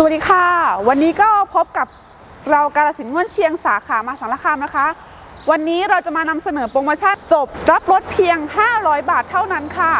สวัสดีค่ะ วันนี้ก็พบกับเราการสินธุ์ง่วนเชียงสาขามาสารคามนะคะ วันนี้เราจะมานำเสนอโปรโมชั่นจบรับรถเพียง 500 บาทเท่านั้นค่ะ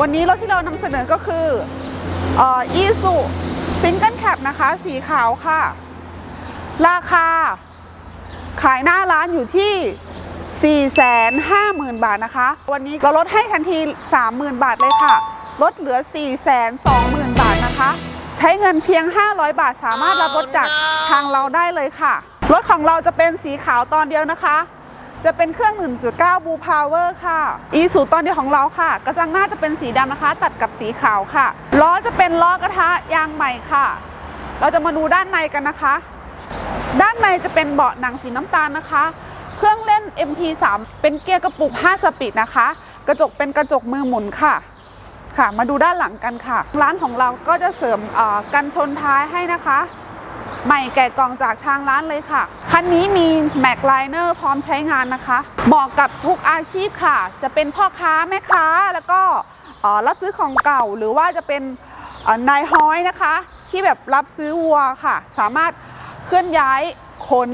วันนี้รถที่เรานำเสนอก็คืออีสุซิงเกิลแคปนะคะ สีขาวค่ะ ราคา ขายหน้าร้านอยู่ที่450,000 บาทนะคะ วันนี้เราลดให้ทันที 30,000 บาทเลยค่ะ ลดเหลือ 420,000 บาทนะคะ ใช้เงินเพียง 500 บาทสามารถรับรถจากทางเราได้เลยค่ะ รถของเราจะเป็นสีขาวตอนเดียวนะคะ จะเป็นเครื่อง 1.9 Blue Power ค่ะอีสูตอนเดียวของเราค่ะ กระจังหน้าจะเป็นสีดำนะคะ ตัดกับสีขาวค่ะ ล้อจะเป็นล้อกระทะยางใหม่ค่ะ เราจะมาดูด้านในกันนะคะ ด้านในจะเป็นเบาะหนังสีน้ำตาลนะคะ เครื่องเล่น MP3 เป็นเกียร์กระปุก 5 สปีดนะคะ กระจกเป็นกระจกมือหมุนค่ะค่ะ มาดูด้านหลังกันค่ะ ร้านของเราก็จะเสริมกันชนท้ายให้นะคะ ใหม่แกะกล่องจากทางร้านเลยค่ะ คันนี้มีแม็กไลเนอร์พร้อมใช้งานนะคะเหมาะกับทุกอาชีพค่ะ จะเป็นพ่อค้าแม่ค้าแล้วก็รับซื้อของเก่าหรือว่าจะเป็นนายฮ้อยนะคะ ที่แบบรับซื้อวัวค่ะ สามารถเคลื่อนย้ายขน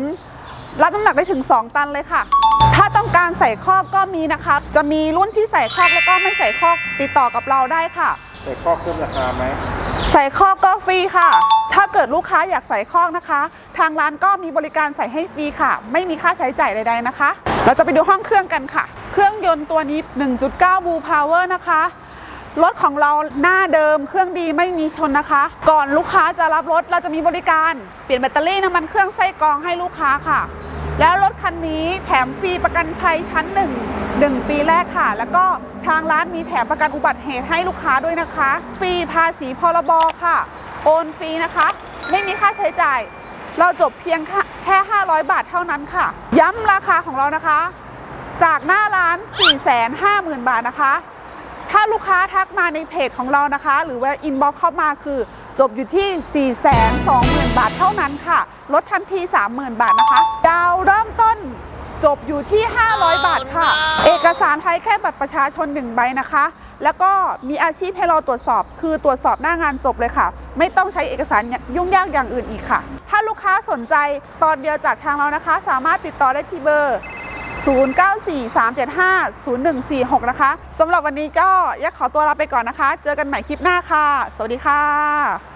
รับน้ำหนักได้ถึง 2 ตันเลยค่ะ ถ้าต้องการใส่คอกก็มีนะคะ จะมีรุ่นที่ใส่คอกแล้วก็ไม่ใส่คอกติดต่อกับเราได้ค่ะ แต่ข้อเพิ่มราคาไหมใส่คอกก็ฟรีค่ะ ถ้าเกิดลูกค้าอยากใส่คอกนะคะ ทางร้านก็มีบริการใส่ให้ฟรีค่ะ ไม่มีค่าใช้จ่ายใดๆนะคะ เราจะไปดูห้องเครื่องกันค่ะ เครื่องยนต์ตัวนี้ 1.9 Blue Power นะคะรถของเราหน้าเดิมเครื่องดีไม่มีชนนะคะ ก่อนลูกค้าจะรับรถเราจะมีบริการ เปลี่ยนแบตเตอรี่น้ำมันเครื่องไส้กรองให้ลูกค้าค่ะ แล้วรถคันนี้แถมฟรีประกันภัยชั้นหนึ่งหนึ่งปีแรกค่ะ แล้วก็ทางร้านมีแถมประกันอุบัติเหตุให้ลูกค้าด้วยนะคะ ฟรีภาษีพรบค่ะ โอนฟรีนะคะ ไม่มีค่าใช้จ่าย เราจบเพียงแค่ 500 บาทเท่านั้นค่ะ ย้ำราคาของเรานะคะ จากหน้าร้าน 450,000 บาทนะคะ ถ้าลูกค้าทักมาในเพจของเรานะคะ หรือว่าอินบ็อกเข้ามาคือ จบอยู่ที่ 420,000 บาทเท่านั้นค่ะ ลดทันที 30,000 บาทนะคะ ดาวเริ่มต้นจบอยู่ที่ 500 บาทค่ะ เอกสารไทยแค่บัตรประชาชน1ใบนะคะ แล้วก็มีอาชีพให้เราตรวจสอบ คือตรวจสอบหน้างานจบเลยค่ะ ไม่ต้องใช้เอกสารยุ่งยากอย่างอื่นอีกค่ะ ถ้าลูกค้าสนใจตอนเดียวจากทางเรานะคะ สามารถติดต่อได้ที่เบอร์ 0943750146 นะคะสำหรับวันนี้ก็ยักขอตัวลาไปก่อนนะคะ เจอกันใหม่คลิปหน้าค่ะ สวัสดีค่ะ